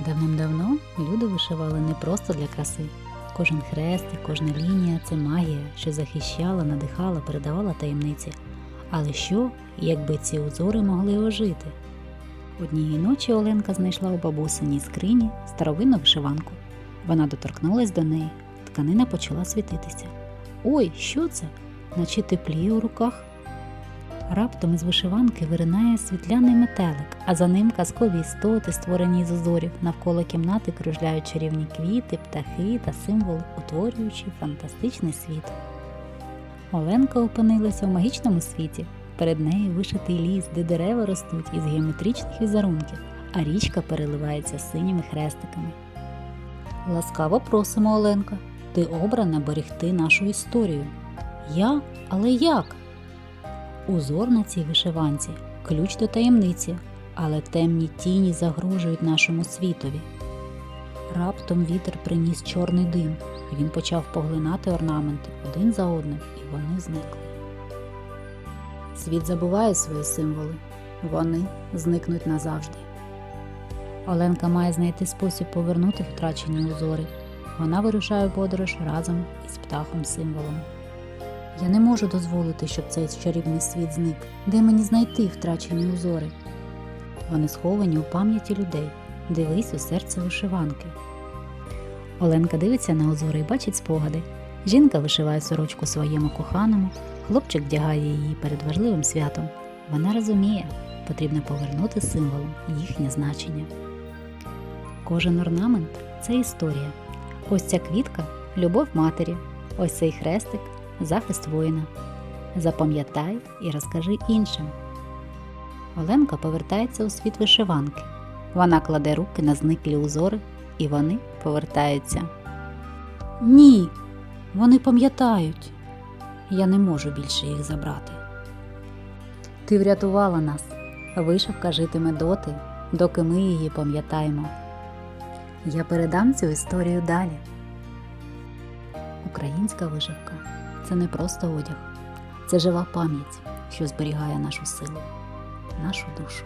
Давним-давно люди вишивали не просто для краси. Кожен хрестик, кожна лінія це магія, що захищала, надихала, передавала таємниці. Але що, якби ці узори могли ожити? Однієї ночі Оленка знайшла у бабусиній скрині старовинну вишиванку. Вона доторкнулась до неї, тканина почала світитися. Ой, що це? Наче тепліє у руках. Раптом із вишиванки виринає світляний метелик, а за ним казкові істоти, створені з узорів, навколо кімнати кружляють чарівні квіти, птахи та символи, утворюючи фантастичний світ. Оленка опинилася в магічному світі. Перед нею вишитий ліс, де дерева ростуть із геометричних візерунків, а річка переливається синіми хрестиками. Ласкаво просимо, Оленка. Ти обрана берегти нашу історію. Я? Але як? Узор на цій вишиванці ключ до таємниці, але темні тіні загрожують нашому світові. Раптом вітер приніс чорний дим, він почав поглинати орнаменти один за одним, і вони зникли. Світ забуває свої символи, вони зникнуть назавжди. Оленка має знайти спосіб повернути втрачені узори. Вона вирушає подорож разом із птахом символом. Я не можу дозволити, щоб цей чарівний світ зник. Де мені знайти втрачені узори? Вони сховані у пам'яті людей. Дивись у серце вишиванки. Оленка дивиться на узори і бачить спогади. Жінка вишиває сорочку своєму коханому, хлопчик вдягає її перед важливим святом. Вона розуміє, потрібно повернути символом їхнє значення. Кожен орнамент це історія. Ось ця квітка любов матері, ось цей хрестик захист воїна. Запам'ятай і розкажи іншим. Оленка повертається у світ вишиванки. Вона кладе руки на зниклі узори, і вони повертаються. Ні, вони пам'ятають. Я не можу більше їх забрати. Ти врятувала нас. Вишивка житиме доти, доки ми її пам'ятаємо. Я передам цю історію далі. Українська вишивка це не просто одяг, це жива пам'ять, що зберігає нашу силу, нашу душу.